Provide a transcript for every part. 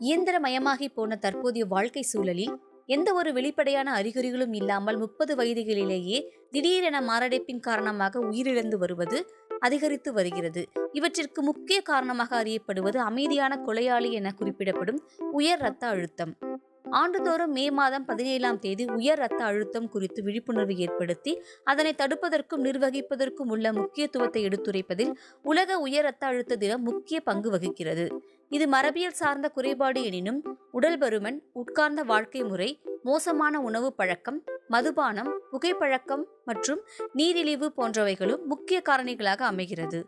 இயந்திரமயமாகி போன தற்போதைய வாழ்க்கை சூழலில் எந்த ஒரு வெளிப்படையான அறிகுறிகளும் இல்லாமல் முப்பது வயதுகளிலேயே திடீரென மாரடைப்பின் காரணமாக உயிரிழந்து வருவது அதிகரித்து வருகிறது. இவற்றிற்கு முக்கிய காரணமாக அறியப்படுவது அமைதியான கொலையாளி என குறிப்பிடப்படும் உயர் இரத்த அழுத்தம். ஆண்டுதோறும் மே மாதம் பதினேழாம் தேதி உயர் இரத்த அழுத்தம் குறித்து விழிப்புணர்வு ஏற்படுத்தி அதனை தடுப்பதற்கும் நிர்வகிப்பதற்கும் உள்ள முக்கியத்துவத்தை எடுத்துரைப்பதில் உலக உயர் இரத்த அழுத்த தினம் முக்கிய பங்கு வகிக்கிறது. இது மரபியல் சார்ந்த குறைபாடு எனினும் உடல் பருமன் உட்கார்ந்த வாழ்க்கை முறை மோசமான உணவு பழக்கம் மதுபானம் புகைப்பழக்கம் மற்றும் நீரிழிவு போன்றவைகளும் முக்கிய காரணிகளாக அமைகிறது.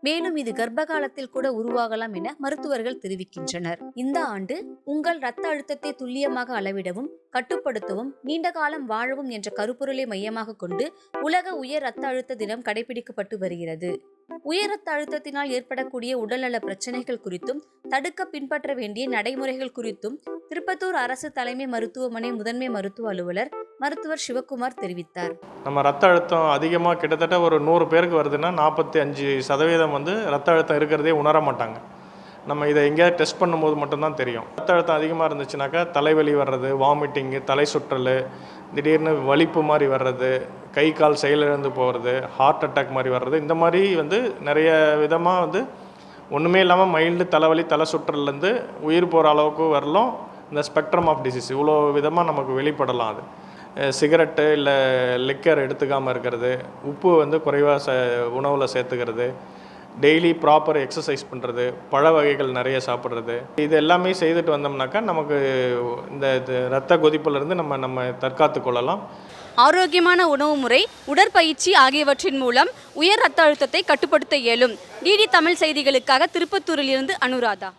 மேலும் இது கர்ப்ப காலத்தில் கூட உருவாகலாம் என மருத்துவர்கள் தெரிவிக்கின்றனர். இந்த ஆண்டு உங்கள் இரத்த அழுத்தத்தை துல்லியமாக அளவிடவும் கட்டுப்படுத்தவும் நீண்ட காலம் வாழவும் என்ற கருப்பொருளை மையமாக கொண்டு உலக உயர் இரத்த அழுத்த தினம் கடைபிடிக்கப்பட்டு வருகிறது. உயர் ரத்த அழுத்தத்தினால் ஏற்படக்கூடிய உடல்நல பிரச்சனைகள் குறித்தும் தடுக்க பின்பற்ற வேண்டிய நடைமுறைகள் குறித்தும் திருப்பத்தூர் அரசு தலைமை மருத்துவமனை முதன்மை மருத்துவ அலுவலர் மருத்துவர் சிவக்குமார் தெரிவித்தார். நம்ம ரத்த அழுத்தம் அதிகமாக கிட்டத்தட்ட ஒரு நூறு பேருக்கு வருதுன்னா நாற்பத்தி அஞ்சு சதவீதம் வந்து ரத்த அழுத்தம் இருக்கிறதே உணர மாட்டாங்க நம்ம இதை எங்கேயாவது டெஸ்ட் பண்ணும்போது மட்டும்தான் தெரியும். ரத்த அழுத்தம் அதிகமாக இருந்துச்சுனாக்கா தலைவலி வர்றது வாமிட்டிங்கு தலை சுற்றல் திடீர்னு வலிப்பு மாதிரி வர்றது கை கால் செயலிழந்து போகிறது ஹார்ட் அட்டாக் மாதிரி வர்றது இந்த மாதிரி வந்து நிறைய விதமாக வந்து ஒன்றுமே இல்லாமல் மைல்டு தலைவலி தலை சுற்றல்லேருந்து உயிர் போகிற அளவுக்கு வரலும் இந்த ஸ்பெக்ட்ரம் ஆஃப் டிசீஸ் இவ்வளோ விதமாக நமக்கு வெளிப்படலாம் அது. சிகரெட்டு இல்லை லிக்கர் எடுத்துக்காமல் இருக்கிறது உப்பு வந்து குறைவாக ச உணவில் சேர்த்துக்கிறது டெய்லி ப்ராப்பர் எக்ஸசைஸ் பண்ணுறது பழ வகைகள் நிறைய சாப்பிட்றது. இது எல்லாமே செய்துட்டு வந்தோம்னாக்கா நமக்கு இந்த இது ரத்த கொதிப்புலேருந்து நம்ம நம்ம தற்காத்து கொள்ளலாம். ஆரோக்கியமான உணவு முறை உடற்பயிற்சி ஆகியவற்றின் மூலம் உயர் ரத்த அழுத்தத்தை கட்டுப்படுத்த இயலும். டிடி தமிழ் செய்திகளுக்காக திருப்பத்தூரிலிருந்து அனுராதா.